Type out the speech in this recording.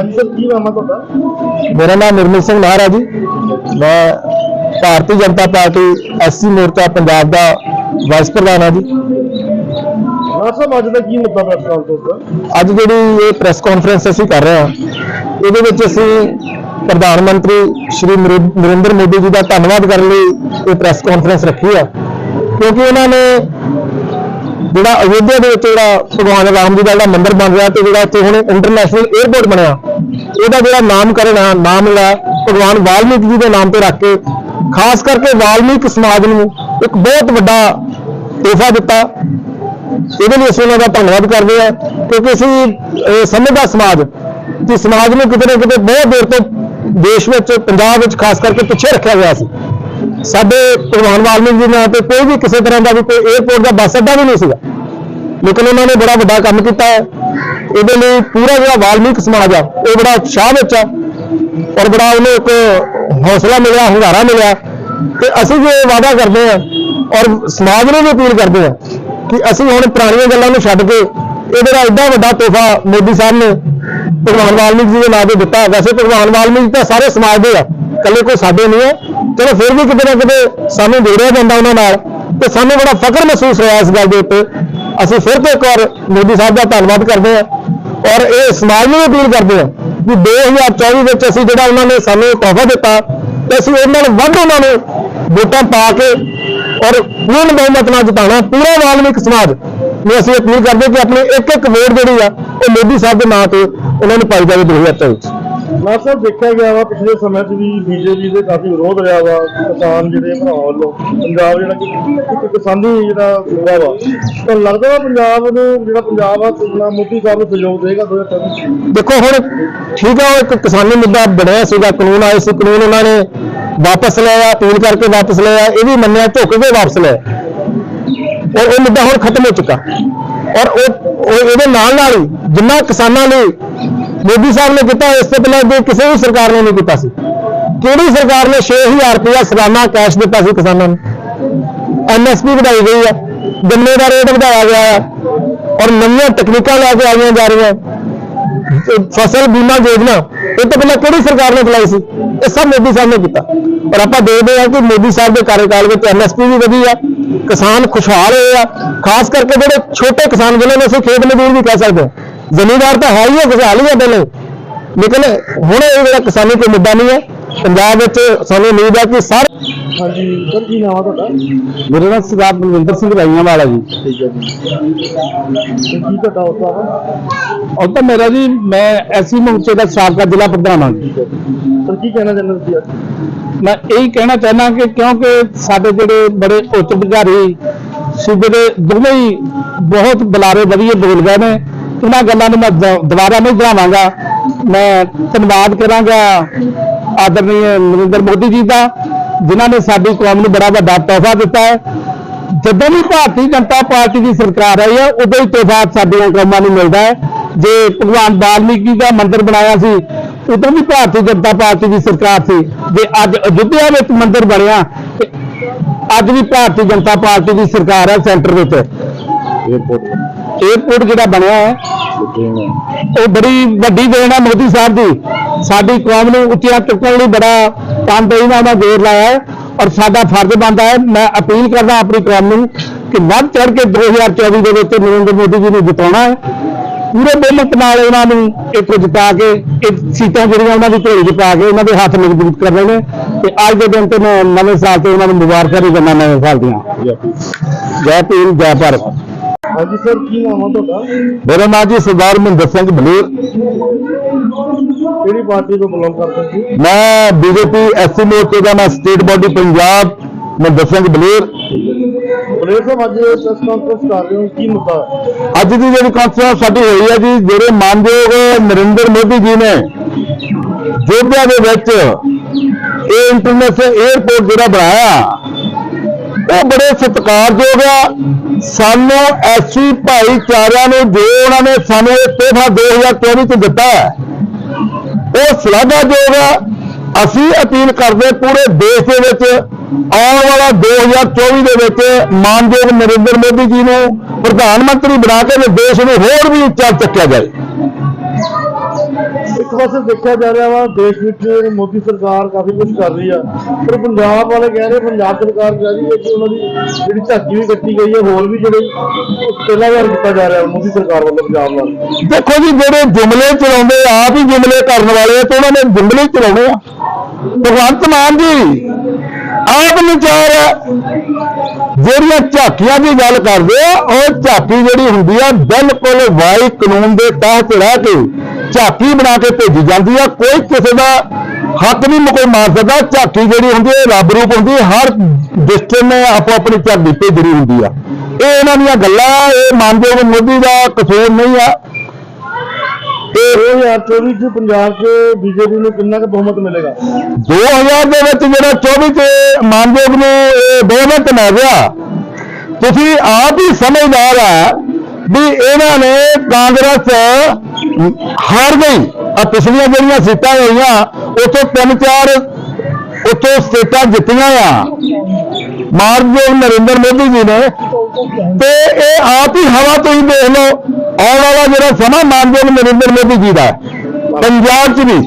ਹਾਂਜੀ ਸਰ ਕੀ ਨਾਮ ਹੈ ਤੁਹਾਡਾ? ਮੇਰਾ ਨਾਮ ਨਿਰਮਲ ਸਿੰਘ ਨਾਹਰ ਜੀ। ਮੈਂ ਭਾਰਤੀ ਜਨਤਾ ਪਾਰਟੀ ਐਸਸੀ ਮੋਰਚਾ ਪੰਜਾਬ ਦਾ ਵਾਈਸ ਪ੍ਰਧਾਨ ਹਾਂ ਜੀ। ਸਾਹਿਬ ਅੱਜ ਦਾ ਕੀ ਮੁੱਦਾ ਪ੍ਰੈਸ ਕਾਨਫਰੰਸ ਦਾ ਅੱਜ ਜਿਹੜੀ ਇਹ ਪ੍ਰੈਸ ਕਾਨਫਰੰਸ ਅਸੀਂ ਕਰ ਰਹੇ ਹਾਂ ਇਹਦੇ ਵਿੱਚ ਅਸੀਂ ਪ੍ਰਧਾਨ ਮੰਤਰੀ ਸ਼੍ਰੀ ਨਰਿ- ਨਰਿੰਦਰ ਮੋਦੀ ਜੀ ਦਾ ਧੰਨਵਾਦ ਕਰਨ ਲਈ ਇਹ ਪ੍ਰੈਸ ਕਾਨਫਰੰਸ ਰੱਖੀ ਆ ਕਿਉਂਕਿ ਉਹਨਾਂ ਨੇ ਜਿਹੜਾ ਅਯੋਧਿਆ ਦੇ ਵਿੱਚ ਜਿਹੜਾ ਭਗਵਾਨ ਰਾਮ ਜੀ ਦਾ ਜਿਹੜਾ ਮੰਦਿਰ ਬਣ ਰਿਹਾ ਤੇ ਜਿਹੜਾ ਇੱਥੇ ਹੁਣ ਇੰਟਰਨੈਸ਼ਨਲ 에ਅਰਪੋਰਟ ਬਣਿਆ, ਉਹਦਾ ਜਿਹੜਾ ਨਾਮਕਰਨ ਆ, ਨਾਮ ਜਿਹੜਾ ਭਗਵਾਨ ਵਾਲਮੀਕ ਜੀ ਦੇ ਨਾਮ ਤੇ ਰੱਖ ਕੇ, ਖਾਸ ਕਰਕੇ ਵਾਲਮੀਕ ਸਮਾਜ ਨੂੰ ਇੱਕ ਬਹੁਤ ਵੱਡਾ ਤੋਹਫਾ ਦਿੱਤਾ। ਇਹਦੇ ਲਈ ਅਸੀਂ ਉਹਨਾਂ ਦਾ ਧੰਨਵਾਦ ਕਰਦੇ ਹਾਂ, ਕਿਉਂਕਿ ਅਸੀਂ ਸਮਝਦਾ ਸਮਾਜ ਕਿ ਸਮਾਜ ਨੂੰ ਕਿਤੇ ਨਾ ਕਿਤੇ ਬਹੁਤ ਦੇਰ ਤੋਂ ਦੇਸ਼ ਵਿੱਚ, ਪੰਜਾਬ ਵਿੱਚ ਖਾਸ ਕਰਕੇ ਪਿੱਛੇ ਰੱਖਿਆ ਗਿਆ ਸੀ। ਸਾਡੇ ਭਗਵਾਨ ਵਾਲਮੀਕ ਜੀ ਨਾਂ ਤੇ ਕੋਈ ਵੀ ਕਿਸੇ ਤਰ੍ਹਾਂ ਦਾ ਵੀ ਕੋਈ 에어ਪੋਰਟ ਦਾ ਬੱਸ ਅੱਡਾ ਵੀ ਨਹੀਂ ਸੀਗਾ। ਲੇਕਿਨ ਉਹਨਾਂ ਨੇ ਬੜਾ ਵੱਡਾ ਕੰਮ ਕੀਤਾ ਹੈ। ਇਹਦੇ ਲਈ ਪੂਰਾ ਜਿਹੜਾ ਵਾਲਮੀਕ ਸਮਾਜ ਆ, ਉਹ ਬੜਾ ਉਤਸ਼ਾਹ ਵਿੱਚ ਆ ਔਰ ਬੜਾ ਉਹਨੂੰ ਇੱਕ ਹੌਸਲਾ ਮਿਲਿਆ ਹੁੰਗਾਰਾ ਮਿਲਿਆ। ਤੇ ਅਸੀਂ ਵੀ ਇਹ ਵਾਅਦਾ ਕਰਦੇ ਹਾਂ ਔਰ ਸਮਾਜ ਨੂੰ ਵੀ ਅਪੀਲ ਕਰਦੇ ਹਾਂ ਕਿ ਅਸੀਂ ਹੁਣ ਪੁਰਾਣੀਆਂ ਗੱਲਾਂ ਨੂੰ ਛੱਡ ਕੇ ਇਹ ਜਿਹੜਾ ਐਡਾ ਵੱਡਾ ਤੋਹਫਾ ਮੋਦੀ ਸਾਹਿਬ ਨੇ ਭਗਵਾਨ ਵਾਲਮੀਕ ਜੀ ਦੇ ਨਾਂ ਤੇ ਦਿੱਤਾ। ਵੈਸੇ ਭਗਵਾਨ ਵਾਲਮੀਕ ਤਾਂ ਸਾਰੇ ਸਮਾਜ ਦੇ ਆ। ਇਕੱਲੇ ਕੋਈ ਸਾਡੇ ਨਹੀਂ ਹੈ। ਚਲੋ ਫਿਰ ਵੀ ਕਿਤੇ ਨਾ ਕਿਤੇ ਸਾਨੂੰ ਜੋੜਿਆ ਜਾਂਦਾ ਉਹਨਾਂ ਨਾਲ ਤੇ ਸਾਨੂੰ ਬੜਾ ਫਖਰ ਮਹਿਸੂਸ ਹੋਇਆ ਇਸ ਗੱਲ ਦੇ ਉੱਤੇ। ਅਸੀਂ ਫਿਰ ਤੋਂ ਇੱਕ ਵਾਰ ਮੋਦੀ ਸਾਹਿਬ ਦਾ ਧੰਨਵਾਦ ਕਰਦੇ ਹਾਂ ਔਰ ਇਹ ਸਮਾਜ ਨੂੰ ਵੀ ਅਪੀਲ ਕਰਦੇ ਹਾਂ ਕਿ 2024 ਵਿੱਚ ਅਸੀਂ ਜਿਹੜਾ ਉਹਨਾਂ ਨੇ ਸਾਨੂੰ ਤੋਹਫਾ ਦਿੱਤਾ ਤੇ ਅਸੀਂ ਉਹਨਾਂ ਨਾਲ ਵੱਧ ਉਹਨਾਂ ਨੂੰ ਵੋਟਾਂ ਪਾ ਕੇ ਔਰ ਪੂਰਨ ਬਹੁਮਤ ਨਾਲ ਜਿਤਾਉਣਾ, ਪੂਰਾ ਵਾਲਮੀਕ ਸਮਾਜ ਨੂੰ ਅਸੀਂ ਅਪੀਲ ਕਰਦੇ ਕਿ ਆਪਣੀ ਇੱਕ ਇੱਕ ਵੋਟ ਜਿਹੜੀ ਆ, ਉਹ ਮੋਦੀ ਸਾਹਿਬ ਦੇ ਨਾਂ ਤੇ ਉਹਨਾਂ ਨੂੰ ਪਾਈ ਜਾਵੇ 2024 ਚ ਨਾਰ ਸਾਹਿਬ ਦੇਖਿਆ ਗਿਆ ਵਾ ਪਿਛਲੇ ਸਮੇਂ 'ਚ ਵੀ ਬੀਜੇਪੀ ਦੇ ਕਾਫੀ ਵਿਰੋਧ ਰਿਹਾ ਵਾ, ਕਿਸਾਨ ਜਿਹੜੇ ਭਰਾਵਾਂ ਵੱਲੋਂ, ਪੰਜਾਬ ਜਿਹੜਾ ਕਿ ਇੱਕ ਕਿਸਾਨੀ ਜਿਹੜਾ ਸੂਬਾ ਵਾ। ਤਾਂ ਲੱਗਦਾ ਵਾ ਪੰਜਾਬ ਨੂੰ ਜਿਹੜਾ ਪੰਜਾਬ ਆ ਤੁਲਨਾ ਮੋਦੀ ਸਾਹਿਬ ਨੂੰ ਸਹਿਯੋਗ ਦੇਗਾ 2024 ਦੇਖੋ ਹੁਣ, ਠੀਕ ਆ, ਉਹ ਇੱਕ ਕਿਸਾਨੀ ਮੁੱਦਾ ਬਣਿਆ ਸੀਗਾ, ਕਾਨੂੰਨ ਆਏ ਸੀ, ਕਾਨੂੰਨ ਉਹਨਾਂ ਨੇ ਵਾਪਸ ਲਿਆ, ਅਪੀਲ ਕਰਕੇ ਵਾਪਸ ਲਿਆ, ਇਹ ਵੀ ਮੰਨਿਆ ਝੁੱਕ ਕੇ ਵਾਪਸ ਲਿਆ। ਔਰ ਉਹ ਮੁੱਦਾ ਹੁਣ ਖਤਮ ਹੋ ਚੁੱਕਾ। ਔਰ ਉਹ ਉਹ ਨਾਲ ਨਾਲ ਹੀ ਜਿੰਨਾ ਕਿਸਾਨਾਂ ਲਈ ਮੋਦੀ ਸਾਹਿਬ ਨੇ ਕੀਤਾ ਇਸ ਤੋਂ ਪਹਿਲਾਂ ਅੱਗੇ ਕਿਸੇ ਵੀ ਸਰਕਾਰ ਨੇ ਨਹੀਂ ਕੀਤਾ ਸੀ ਕਿਹੜੀ ਸਰਕਾਰ ਨੇ 6000 ਰੁਪਇਆ ਸਾਲਾਨਾ ਕੈਸ਼ ਦਿੱਤਾ ਸੀ ਕਿਸਾਨਾਂ ਨੂੰ ਐਮਐਸਪੀ ਵਧਾਈ ਗਈ ਆ ਗੰਨੇ ਦਾ ਰੇਟ ਵਧਾਇਆ ਗਿਆ ਹੈ ਔਰ ਨਵੀਆਂ ਤਕਨੀਕਾਂ ਲੈ ਕੇ ਆਈਆਂ ਜਾ ਰਹੀਆਂ ਤੇ ਫਸਲ ਬੀਮਾ ਯੋਜਨਾ ਇਹ ਤੋਂ ਪਹਿਲਾਂ ਕਿਹੜੀ ਸਰਕਾਰ ਨੇ ਚਲਾਈ ਸੀ ਇਹ ਸਭ ਮੋਦੀ ਸਾਹਿਬ ਨੇ ਕੀਤਾ ਔਰ ਆਪਾਂ ਦੇਖਦੇ ਹਾਂ ਕਿ ਮੋਦੀ ਸਾਹਿਬ ਦੇ ਕਾਰਜਕਾਲ ਵਿੱਚ ਐਮਐਸਪੀ ਵੀ ਵਧੀ ਆ ਕਿਸਾਨ ਖੁਸ਼ਹਾਲ ਹੋਏ ਆ ਖਾਸ ਕਰਕੇ ਜਿਹੜੇ ਛੋਟੇ ਕਿਸਾਨ ਜਿਹਨਾਂ ਨੂੰ ਅਸੀਂ ਖੇਤ ਮਜ਼ਦੂਰ ਵੀ ਕਹਿ ਸਕਦੇ ਹਾਂ ਜ਼ਮੀਂਦਾਰ ਤਾਂ ਹੈ ਹੀ ਆ ਖੁਸ਼ਹਾਲ ਹੀ ਪਹਿਲੇ ਲੇਕਿਨ ਹੁਣ ਇਹ ਜਿਹੜਾ ਕਿਸਾਨੀ ਕੋਈ ਮੁੱਦਾ ਨਹੀਂ ਹੈ। ਪੰਜਾਬ ਵਿੱਚ ਸਾਨੂੰ ਉਮੀਦ ਹੈ ਕਿ ਸਾਰੇ ਹਾਂਜੀ ਸਰ ਕੀ ਨਾਮ ਤੁਹਾਡਾ? ਮੇਰਾ ਨਾਮ ਸਰਦਾਰ ਬਲਵਿੰਦਰ ਸਿੰਘ ਰਾਈਆਂ ਵਾਲਾ ਜੀ। ਠੀਕ ਹੈ ਜੀ। ਕੀ ਤੁਹਾਡਾ ਉਹ ਤਾਂ ਮੇਰਾ ਜੀ ਮੈਂ ਐਸੀ ਮੋਰਚੇ ਦਾ ਸਾਬਕਾ ਜ਼ਿਲ੍ਹਾ ਪ੍ਰਧਾਨ ਹਾਂ ਜੀ। ਸਰ ਕੀ ਕਹਿਣਾ ਚਾਹੁੰਦੇ ਤੁਸੀਂ ਅੱਜ? ਮੈਂ ਇਹੀ ਕਹਿਣਾ ਚਾਹੁੰਦਾ ਕਿ ਕਿਉਂਕਿ ਸਾਡੇ ਜਿਹੜੇ ਬੜੇ ਉੱਚ ਅਧਿਕਾਰੀ ਸੂਬੇ ਦੇ ਦੋਵੇਂ ਹੀ ਬਹੁਤ ਬੁਲਾਰੇ ਵਧੀਆ ਬੋਲ ਗਏ ਨੇ। ਉਹਨਾਂ ਗੱਲਾਂ ਨੂੰ ਮੈਂ ਦੁਬਾਰਾ ਨਹੀਂ ਦੁਹਰਾਵਾਂਗਾ। ਮੈਂ ਧੰਨਵਾਦ ਕਰਾਂਗਾ ਆਦਰਨੀय ਨਰਿੰਦਰ ਮੋਦੀ ਜੀ ਦਾ, ਜਿਨ੍ਹਾਂ ਨੇ ਸਾਡੀ ਕੌਮ ਨੂੰ ਬੜਾ ਵੱਡਾ ਤੋਹਫਾ ਦਿੱਤਾ ਹੈ। ਜਦੋਂ ਵੀ ਭਾਰਤੀ ਜਨਤਾ ਪਾਰਟੀ ਦੀ ਸਰਕਾਰ ਆਈ ਹੈ, ਉਦੋਂ ਹੀ ਤੋਹਫਾ ਸਾਡੀਆਂ ਕੌਮਾਂ ਨੂੰ ਮਿਲਦਾ ਹੈ। ਜੇ ਭਗਵਾਨ ਵਾਲਮੀਕ ਜੀ ਦਾ ਮੰਦਿਰ ਬਣਾਇਆ ਸੀ, ਉਦੋਂ ਵੀ ਭਾਰਤੀ ਜਨਤਾ ਪਾਰਟੀ ਦੀ ਸਰਕਾਰ ਸੀ। ਜੇ ਅੱਜ ਅਯੁੱਧਿਆ ਵਿੱਚ ਮੰਦਿਰ ਬਣਿਆ, ਅੱਜ ਵੀ ਭਾਰਤੀ ਜਨਤਾ ਪਾਰਟੀ ਦੀ ਸਰਕਾਰ ਹੈ ਸੈਂਟਰ ਵਿੱਚ। ਏਅਰਪੋਰਟ ਜਿਹੜਾ ਬਣਿਆ ਹੈ ਉਹ ਬੜੀ ਵੱਡੀ ਦੇਣ ਹੈ ਮੋਦੀ ਸਾਹਿਬ ਦੀ। ਸਾਡੀ ਕੌਮ ਨੂੰ ਉੱਚੀਆਂ ਚੁੱਕਣ ਲਈ ਬੜਾ ਤਨਦੇਹੀ ਨਾਲ ਉਹਨਾਂ ਜ਼ੋਰ ਲਾਇਆ ਹੈ ਔਰ ਸਾਡਾ ਫਰਜ਼ ਬਣਦਾ ਹੈ। ਮੈਂ ਅਪੀਲ ਕਰਦਾ ਆਪਣੀ ਕੌਮ ਨੂੰ ਕਿ ਵੱਧ ਚੜ ਕੇ 2024 ਦੇ ਵਿੱਚ ਨਰਿੰਦਰ ਮੋਦੀ ਜੀ ਨੂੰ ਜਿਤਾਉਣਾ ਹੈ। ਪੂਰੇ ਬਹੁਮਤ ਨਾਲ ਉਹਨਾਂ ਨੂੰ ਇੱਥੇ ਜਿਤਾ ਕੇ ਇਹ ਸੀਟਾਂ ਜਿਹੜੀਆਂ ਉਹਨਾਂ ਦੀ 'ਚ ਪਾ ਕੇ ਉਹਨਾਂ ਦੇ ਹੱਥ ਮਜ਼ਬੂਤ ਕਰਨੇ ਨੇ। ਤੇ ਅੱਜ ਦੇ ਦਿਨ ਤੇ ਮੈਂ ਨਵੇਂ ਸਾਲ ਤੇ ਉਹਨਾਂ ਨੂੰ ਮੁਬਾਰਕਾਂ ਵੀ ਦਿੰਦਾ ਨਵੇਂ ਸਾਲ ਦੀਆਂ ਜੈ ਭੀਮ ਜੈ ਭਾਰਤ। ਹਾਂਜੀ ਸਰ ਕੀ ਨਾਮ ਆ ਤੁਹਾਡਾ? ਮੇਰਾ ਨਾਮ ਜੀ ਸਰਦਾਰ ਮਹਿੰਦਰ ਸਿੰਘ ਬਲੂਰ। ਕਿਹੜੀ ਪਾਰਟੀ ਤੋਂ ਬਿਲੋਂਗ ਕਰਦੇ ਸੀ? ਮੈਂ ਬੀਜੇਪੀ ਐਸਸੀ ਮੋਰਚੇ ਦਾ ਮੈਂ ਸਟੇਟ ਬਾਡੀ ਪੰਜਾਬ ਮਹਿੰਦਰ ਸਿੰਘ ਬਲੂਰ। ਬਲੇਰ ਸਾਹਿਬ ਅੱਜ ਪ੍ਰੈਸ ਕਾਨਫਰੰਸ ਕਰ ਰਹੇ ਹੋ ਕੀ ਮੁੱਦਾ ਹੈ? ਅੱਜ ਦੀ ਜਿਹੜੀ ਕਾਨਫਰੰਸ ਸਾਡੀ ਹੋਈ ਹੈ ਜੀ ਜਿਹੜੇ ਮਾਨਯੋਗ ਨਰਿੰਦਰ ਮੋਦੀ ਜੀ ਨੇ ਜੋਧਿਆ ਦੇ ਵਿੱਚ ਇਹ ਇੰਟਰਨੈਸ਼ਨਲ 에ਅਰਪੋਰਟ ਜਿਹੜਾ ਬਣਾਇਆ ਉਹ ਬੜੇ ਸਤਿਕਾਰਯੋਗ ਆ। ਸਾਨੂੰ ਐਸੀ ਭਾਈਚਾਰਿਆਂ ਨੂੰ ਜੋ ਉਹਨਾਂ ਨੇ ਸਾਨੂੰ ਇਹ ਤੋਹਫਾ 2024 ਚ ਦਿੱਤਾ ਹੈ, ਉਹ ਸ਼ਲਾਘਾਯੋਗ ਆ। ਅਸੀਂ ਅਪੀਲ ਕਰਦੇ ਪੂਰੇ ਦੇਸ਼ ਦੇ ਵਿੱਚ, ਆਉਣ ਵਾਲਾ 2024 ਦੇ ਵਿੱਚ ਮਾਨਯੋਗ ਨਰਿੰਦਰ ਮੋਦੀ ਜੀ ਨੂੰ ਪ੍ਰਧਾਨ ਮੰਤਰੀ ਬਣਾ ਕੇ ਦੇਸ਼ ਨੂੰ ਹੋਰ ਵੀ ਉੱਚਾ ਚੱਕਿਆ ਜਾਏ। ਇੱਕ ਪਾਸੇ ਦੇਖਿਆ ਜਾ ਰਿਹਾ ਵਾ, ਦੇਸ਼ ਵਿੱਚ ਮੋਦੀ ਸਰਕਾਰ ਕਾਫੀ ਕੁਝ ਕਰ ਰਹੀ ਆ। ਪਰ ਪੰਜਾਬ ਵਾਲੇ ਕਹਿ ਰਹੇ ਪੰਜਾਬ ਸਰਕਾਰ ਕਹਿ ਰਹੀ ਹੈ ਕਿ ਉਹਨਾਂ ਦੀ ਜਿਹੜੀ ਝਾਕੀ ਵੀ ਕੱਟੀ ਗਈ ਹੈ, ਹੋਰ ਵੀ ਜਿਹੜੇ ਪਹਿਲਾ ਵਾਰ ਕੀਤਾ ਜਾ ਰਿਹਾ ਮੋਦੀ ਸਰਕਾਰ ਵੱਲੋਂ ਪੰਜਾਬ ਨਾਲ। ਦੇਖੋ ਜੀ, ਜਿਹੜੇ ਜੁਮਲੇ ਚਲਾਉਂਦੇ ਆਪ ਹੀ ਜੁਮਲੇ ਕਰਨ ਵਾਲੇ ਤੇ ਉਹਨਾਂ ਨੇ ਜੁਮਲੇ ਚਲਾਉਣੇ ਆ। ਭਗਵੰਤ ਮਾਨ ਜੀ, ਆਪ ਵਿਚਾਰ ਜਿਹੜੀਆਂ ਝਾਕੀਆਂ ਦੀ ਗੱਲ ਕਰਦੇ ਆ, ਉਹ ਝਾਕੀ ਜਿਹੜੀ ਹੁੰਦੀ ਆ, ਬਿਲਕੁਲ ਵਾਈ ਕਾਨੂੰਨ ਦੇ ਤਹਿਤ ਰਹਿ ਕੇ ਝਾਕੀ ਬਣਾ ਕੇ ਭੇਜੀ ਜਾਂਦੀ ਆ ਕੋਈ ਕਿਸੇ ਦਾ ਹੱਕ ਨਹੀਂ ਕੋਈ ਮਾਰ ਸਕਦਾ। ਝਾਕੀ ਜਿਹੜੀ ਹੁੰਦੀ ਹੈ ਰੱਬ ਰੂਪ ਹੁੰਦੀ ਹੈ ਹਰ ਡਿਸਟ੍ਰਿਕਟ ਨੇ ਆਪੋ ਆਪਣੀ ਝਾਕੀ ਭੇਜਣੀ ਹੁੰਦੀ ਆ। ਇਹ ਇਹਨਾਂ ਦੀਆਂ ਗੱਲਾਂ ਇਹ ਮਾਨਯੋਗ ਮੋਦੀ ਦਾ ਕਸੂਰ ਨਹੀਂ ਆ। ਤੇ 2024 ਚ ਪੰਜਾਬ 'ਚ ਬੀਜੇਪੀ ਨੂੰ ਕਿੰਨਾ ਕੁ ਬਹੁਮਤ ਮਿਲੇਗਾ? 2000 ਦੇ ਵਿੱਚ ਜਿਹੜਾ 24 ਤੇ ਮਾਨਯੋਗ ਨੂੰ ਇਹ ਬਹੁਮਤ ਮਿਲ ਗਿਆ ਤੁਸੀਂ ਆਪ ਹੀ ਸਮਝਦਾਰ ਆ ਵੀ ਇਹਨਾਂ ਨੇ ਕਾਂਗਰਸ ਹਾਰ ਗਈ। ਆ ਪਿਛਲੀਆਂ ਜਿਹੜੀਆਂ ਸੀਟਾਂ ਹੋਈਆਂ ਉੱਥੋਂ ਤਿੰਨ ਚਾਰ ਉੱਥੋਂ ਸੀਟਾਂ ਜਿੱਤੀਆਂ ਆ। ਮਾਨਯੋਗ ਨਰਿੰਦਰ ਮੋਦੀ ਜੀ ਨੇ। ਤੇ ਇਹ ਆਪ ਹੀ ਹਵਾ ਤੁਸੀਂ ਦੇਖ ਲਓ, ਆਉਣ ਵਾਲਾ ਜਿਹੜਾ ਸਮਾਂ ਮਾਨਯੋਗ ਨਰਿੰਦਰ ਮੋਦੀ ਜੀ ਦਾ ਪੰਜਾਬ 'ਚ ਵੀ